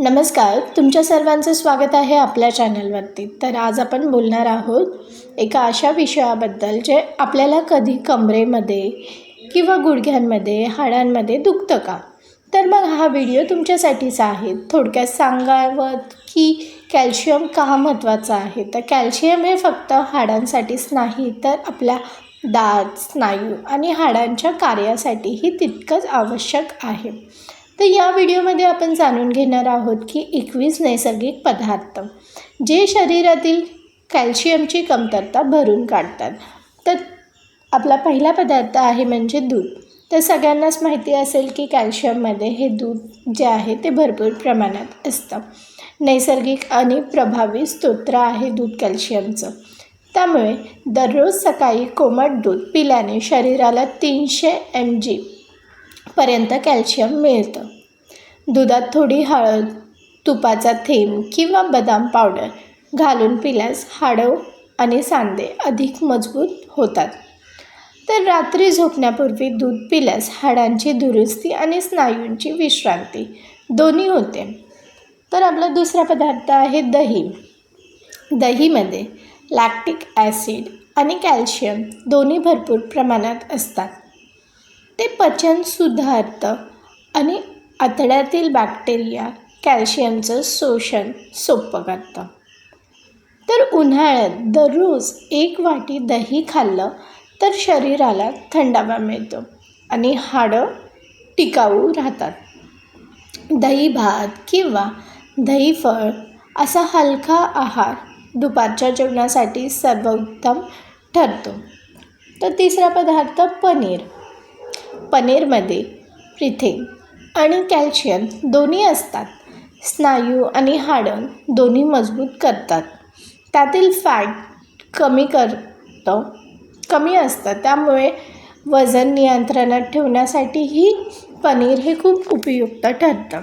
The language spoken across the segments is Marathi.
नमस्कार तुमच्या सर्वांचं स्वागत आहे आपल्या चॅनलवरती. तर आज आपण बोलणार आहोत एका अशा विषयाबद्दल जे आपल्याला कधी कमरेमध्ये किंवा गुडघ्यांमध्ये हाडांमध्ये दुखतं का? तर मग हा व्हिडिओ तुमच्यासाठीच आहे. थोडक्यात सांगावं की कॅल्शियम का महत्त्वाचं आहे? तर कॅल्शियम हे फक्त हाडांसाठीच नाही तर आपल्या दात स्नायू आणि हाडांच्या कार्यासाठीही तितकंच आवश्यक आहे. तर या व्हिडिओमध्ये आपण जाणून घेणार आहोत की एकवीस नैसर्गिक पदार्थ जे शरीरातील कॅल्शियमची कमतरता भरून काढतात. तर आपला पहिला पदार्थ आहे म्हणजे दूध. तर सगळ्यांनाच माहिती असेल की कॅल्शियममध्ये हे दूध जे आहे ते भरपूर प्रमाणात असतं. नैसर्गिक आणि प्रभावी स्तोत्र आहे दूध कॅल्शियमचं. त्यामुळे दररोज सकाळी कोमट दूध पिल्याने शरीराला तीनशे एम जी पर्यंत कॅल्शियम मिळतं. दुधात थोडी हळद तुपाचा थेंब किंवा बदाम पावडर घालून पिल्यास हाडं आणि सांधे अधिक मजबूत होतात. तर रात्री झोपण्यापूर्वी दूध पिल्यास हाडांची दुरुस्ती आणि स्नायूंची विश्रांती दोन्ही होते. तर आपला दुसरा पदार्थ आहे दही. दहीमध्ये लॅक्टिक ॲसिड आणि कॅल्शियम दोन्ही भरपूर प्रमाणात असतात. ते पचन सुधारतं आणि आतड्यातील बॅक्टेरिया कॅल्शियमचं शोषण सोपं करतं. तर उन्हाळ्यात दररोज एक वाटी दही खाल्लं तर शरीराला थंडावा मिळतो आणि हाडं टिकाऊ राहतात. दही भात किंवा दही फळ असा हलका आहार दुपारच्या जेवणासाठी सर्वोत्तम ठरतो. तर तिसरा पदार्थ पनीर. पनीरमध्ये प्रिथिंग आणि कॅल्शियम दोन्ही असतात. स्नायू आणि हाडं दोन्ही मजबूत करतात. त्यातील फॅट कमी करतं कमी असतं. त्यामुळे वजन नियंत्रणात ठेवण्यासाठीही पनीर हे खूप उपयुक्त ठरतं.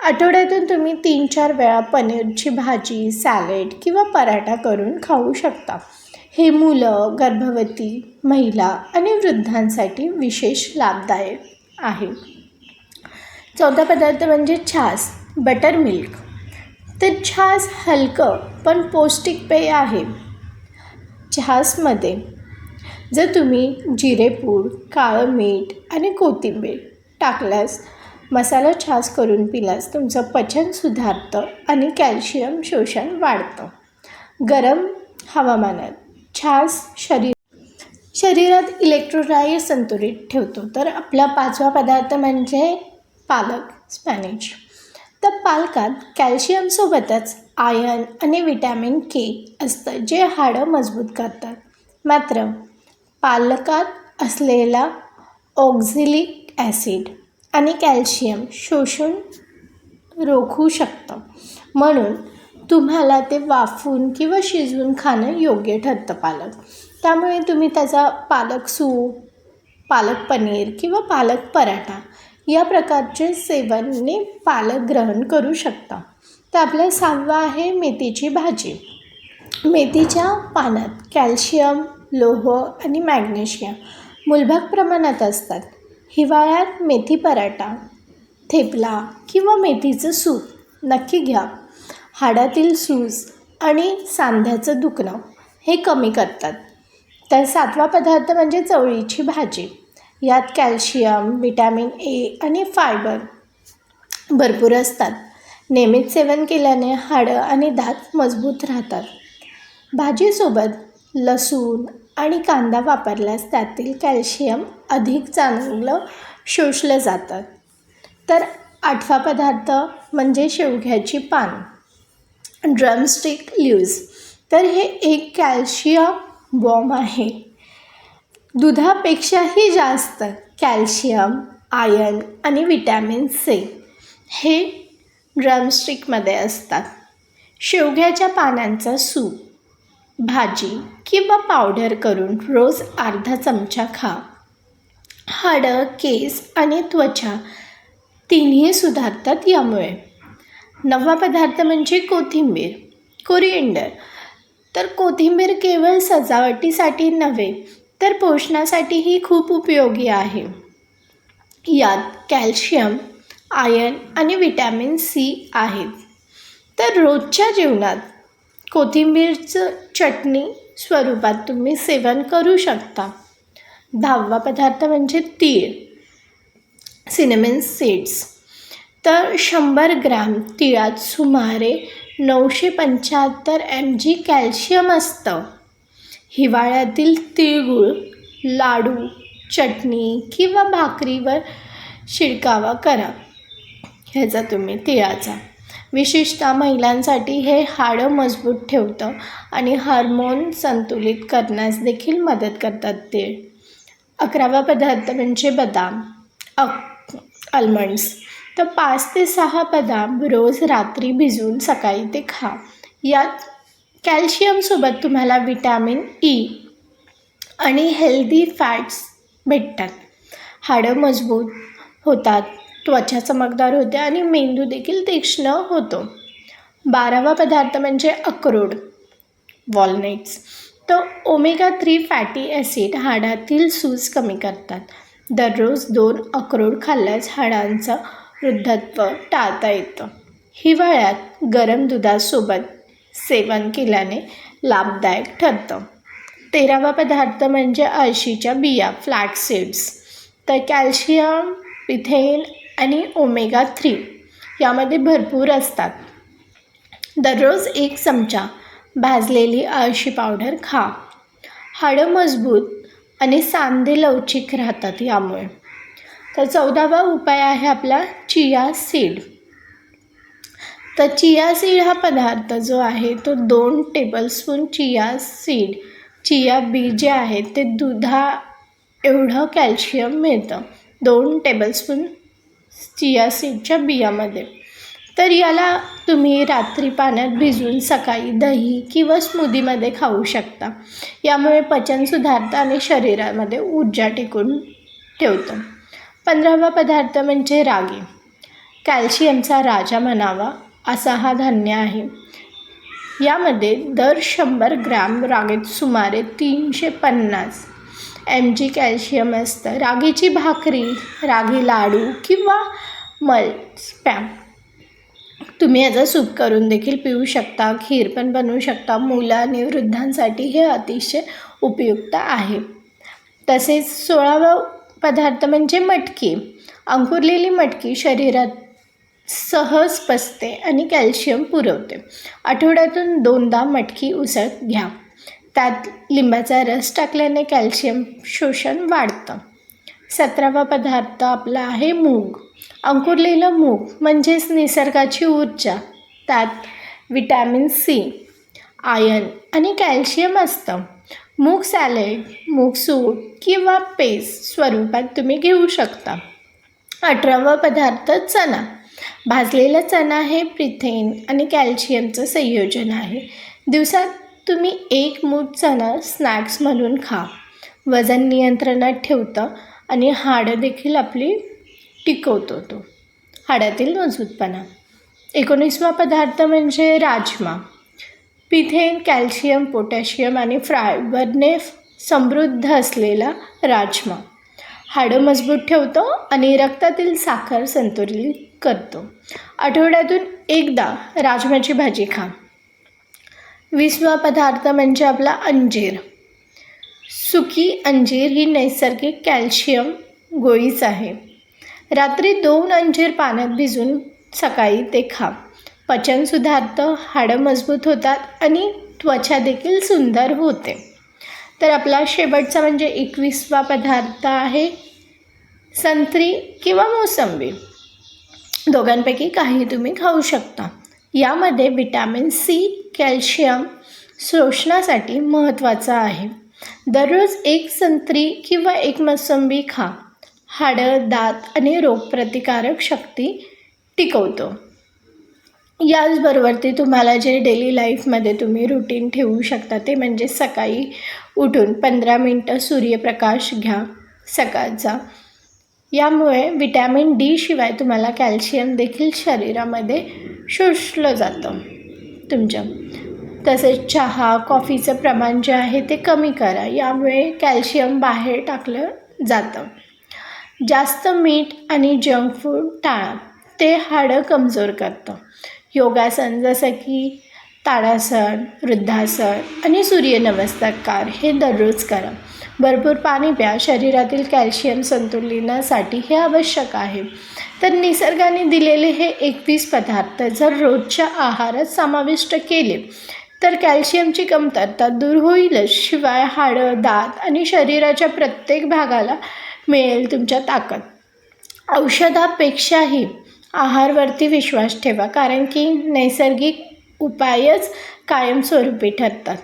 आठवड्यातून तुम्ही तीन चार वेळा पनीरची भाजी सॅलेड किंवा पराठा करून खाऊ शकता. हे मुलं गर्भवती महिला आणि वृद्धांसाठी विशेष लाभदायक आहे. चौथा पदार्थ म्हणजे छास बटर मिल्क तर छास हलकं पण पौष्टिक पेय आहे. छासमध्ये जर तुम्ही जिरेपूड काळं मीठ आणि कोथिंबीर टाकल्यास मसाला छास करून पिल्यास तुमचं पचन सुधारतं आणि कॅल्शियम शोषण वाढतं. गरम हवामानात छास शरीर शरीरात इलेक्ट्रोलाइट संतुलित ठेवतो. तर आपला पाचवा पदार्थ म्हणजे पालक स्पॅनिश. तर पालकात कॅल्शियमसोबतच आयर्न आणि विटॅमिन के असतं जे हाडं मजबूत करतात. मात्र पालकात असलेला ऑक्झिलिक ॲसिड आणि कॅल्शियम शोषून रोखू शकतं. म्हणून तुम्हाला ते वाफून किंवा शिजवून खाणं योग्य ठरतं पालक. त्यामुळे तुम्ही त्याचा पालक सूप पालक पनीर किंवा पालक पराठा या प्रकारचे सेवनने पालक ग्रहण करू शकता. तर आपल्या सहावा आहे मेथीची भाजी. मेथीच्या पानात कॅल्शियम लोह आणि मॅग्नेशियम मूलभाग प्रमाणात असतात. हिवाळ्यात मेथी पराठा थेपला किंवा मेथीचं सूप नक्की घ्या. हाडातील सूज आणि सांध्याचं दुखणं हे कमी करतात. तर सातवा पदार्थ म्हणजे चवळीची भाजी. यात कॅल्शियम विटॅमिन ए आणि फायबर भरपूर असतात. नियमित सेवन केल्याने हाडं आणि दात मजबूत राहतात. भाजीसोबत लसूण आणि कांदा वापरल्यास त्यातील कॅल्शियम अधिक चांगलं शोषलं जातं. तर आठवा पदार्थ म्हणजे शेवग्याची पान. ड्रमस्टिक ल्यूज तर हे एक कॅल्शियम बॉम्ब आहे. दुधापेक्षाही जास्त कॅल्शियम आयर्न आणि विटॅमिन सी हे ड्रमस्टिकमध्ये असतात. शेवग्याच्या पानांचा सूप भाजी किंवा पावडर करून रोज अर्धा चमचा खा. हाडं केस आणि त्वचा तिन्ही सुधारतात यामुळे. नववा पदार्थ म्हणजे कोथिंबीर कोरिएंडर. तर कोथिंबीर केवळ सजावटीसाठी नव्हे तर पोषणासाठीही खूप उपयोगी आहे. यात कॅल्शियम आयर्न आणि विटॅमिन सी आहेत. तर रोजच्या जीवनात कोथिंबीरचं चटणी स्वरूपात तुम्ही सेवन करू शकता. दहावा पदार्थ म्हणजे तीळ सिनेमन सीड्स. तर शंभर ग्रॅम तिळात सुमारे नऊशे पंच्याहत्तर एम जी कॅल्शियम असतं. हिवाळ्यातील तिळगुळ लाडू चटणी किंवा भाकरीवर शिडकावा करा. ह्याचा तुम्ही तिळाचा. विशेषतः महिलांसाठी हे हाडं मजबूत ठेवतं आणि हार्मोन संतुलित करण्यास देखील मदत करतात तीळ. अकरावा पदार्थ म्हणजे बदाम अक आल्मंड्स तर पाच ते सहा बदाम रोज रात्री भिजवून सकाळी ते खा. यात कॅल्शियमसोबत तुम्हाला विटॅमिन ई e आणि हेल्दी फॅट्स भेटतात. हाडं मजबूत होतात त्वचा चमकदार होते आणि मेंदू देखील तीक्ष्ण होतो. बारावा पदार्थ म्हणजे अक्रोड वॉलनेट्स तर ओमेगा थ्री फॅटी ॲसिड हाडातील सूज कमी करतात. दररोज दोन अक्रोड खाल्ल्यास हाडांचं वृद्धत्व टाळता येतं. हिवाळ्यात गरम दुधासोबत सेवन केल्याने लाभदायक ठरतं. तेरावा पदार्थ म्हणजे अळशीच्या बिया फ्लॅट सीड्स. तर कॅल्शियम पिथेन आणि ओमेगा थ्री यामध्ये भरपूर असतात. दररोज एक चमचा भाजलेली अळशी पावडर खा. हाडं मजबूत आणि सांधे लवचिक राहतात यामुळे. तर चौदावा उपाय आहे आपला चिया सीड. तर चिया सीड हा पदार्थ जो आहे तो दोन टेबलस्पून चिया सीड चिया बी जे आहे ते दुधा एवढं कॅल्शियम मिळतं. दोन टेबलस्पून चिया सीडच्या बियामध्ये. तर याला तुम्ही रात्री पाण्यात भिजवून सकाळी दही किंवा स्मूदीमध्ये खाऊ शकता. यामुळे पचन सुधारतं आणि शरीरामध्ये ऊर्जा टिकून ठेवतं. पंधरावा पदार्थ म्हणजे रागी. कॅल्शियमचा राजा म्हणावा. असा हा धान्य आहे. यामध्ये दर शंभर ग्रॅम रागेत सुमारे तीनशे पन्नास एम जी कॅल्शियम असतं. रागीची भाकरी रागी लाडू किंवा मल्स्पॅम तुम्ही याचा सूप करून देखील पिऊ शकता खीर पण बनवू शकता. मुलं आणि वृद्धांसाठी हे अतिशय उपयुक्त आहे. तसेच सोळावा पदार्थ म्हणजे मटकी. अंकुरलेली मटकी शरीरात सहज पचते आणि कॅल्शियम पुरवते. आठवड्यातून दोनदा मटकी उसळ घ्या. त्यात लिंबाचा रस टाकल्याने कॅल्शियम शोषण वाढतं. सतरावा पदार्थ आपला आहे मूग. अंकुरलेलं मूग म्हणजेच निसर्गाची ऊर्जा. त्यात विटॅमिन सी आयन आणि कॅल्शियम असतं. मूग सॅलेड मूग सूप किंवा पेस्ट स्वरूपात तुम्ही घेऊ शकता. अठरावा पदार्थ चणा. भाजलेला चणा हे प्रिथेन आणि कॅल्शियमचं संयोजन आहे. दिवसात तुम्ही एक मूठ चणा स्नॅक्स म्हणून खा. वजन नियंत्रणात ठेवतं आणि हाडं देखील आपली टिकवतो तो. हाडातील मजबूतपणा एकोणीसवा पदार्थ म्हणजे राजमा. पिथेन कॅल्शियम पोटॅशियम आणि फायबरने समृद्ध असलेला राजमा. हाडं मजबूत ठेवतो आणि रक्तातील साखर संतुलित करतो. आठवड्यातून एकदा राजमाची भाजी खा. विसवा पदार्थ म्हणजे आपला अंजीर. सुकी अंजीर ही नैसर्गिक कॅल्शियम गोळीच आहे. रात्री दोन अंजीर पाण्यात भिजून सकाळी ते खा. पचन सुधारतं हाडं मजबूत होतात आणि त्वचा देखील सुंदर होते. तर आपला शेवटचा म्हणजे एकवीसवा पदार्थ आहे संत्री किंवा मोसंबी. दोघांपैकी काही तुम्ही खाऊ शकता. यामध्ये विटॅमिन सी कॅल्शियम शोषणासाठी महत्त्वाचं आहे. दररोज एक संत्री किंवा एक मोसंबी खा. हाडं दात आणि रोगप्रतिकारक शक्ती टिकवतो. याचबरोबर ते तुम्हाला जे डेली लाईफमध्ये तुम्ही रुटीन ठेवू शकता ते म्हणजे सकाळी उठून पंधरा मिनटं सूर्यप्रकाश घ्या. सकाळचा यामुळे विटॅमिन डी शिवाय तुम्हाला कॅल्शियम देखील शरीरामध्ये शोषलं जातं. तुमच्या तसेच चहा कॉफीचं प्रमाण जे आहे ते कमी करा. यामुळे कॅल्शियम बाहेर टाकलं जातं. जास्त मीठ आणि जंक फूड टाळा. ते हाडं कमजोर करतं. योगासन जसं की ताडासन वृद्धासन आणि सूर्यनमस्कार हे दररोज करा. भरपूर पाणी प्या. शरीरातील कॅल्शियम संतुलनासाठी हे आवश्यक आहे. तर निसर्गाने दिलेले हे एकवीस पदार्थ जर रोजच्या आहारात समाविष्ट केले तर कॅल्शियमची कमतरता दूर होईलच शिवाय हाडं दात आणि शरीराच्या प्रत्येक भागाला मिळेल तुमच्या ताकद. औषधापेक्षाही आहारवरती विश्वास ठेवा कारण की नैसर्गिक उपायच कायमस्वरूपी ठरतात.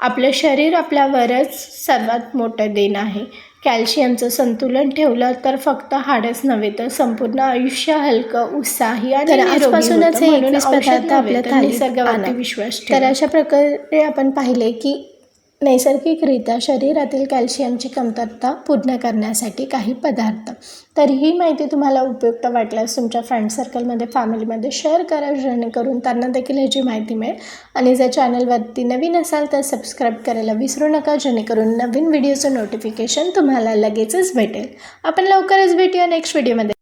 आपलं शरीर आपल्यावरच सर्वात मोठं देण आहे कॅल्शियमचं संतुलन ठेवलं तर फक्त हाडच नव्हे तर संपूर्ण आयुष्य हलकं उत्साही आणि आजपासूनच होतं. हे म्हणून 21 औषध पदार्थ नव्हे आपल्या तर थालीत निसर्गावरती आणा. विश्वास तर अशा प्रकारे आपण पाहिले की नैसर्गिकरित्या शरीरातील कॅल्शियमची कमतरता पूर्ण करण्यासाठी काही पदार्थ. तर ही माहिती तुम्हाला उपयुक्त वाटल्यास तुमच्या फ्रेंड सर्कलमध्ये फॅमिलीमध्ये शेअर करा जेणेकरून त्यांना देखील ह्याची माहिती मिळेल. आणि जर चॅनलवरती नवीन असाल तर सबस्क्राईब करायला विसरू नका जेणेकरून नवीन व्हिडिओचं नोटिफिकेशन तुम्हाला लगेचच भेटेल. आपण लवकरच भेटूया नेक्स्ट व्हिडिओमध्ये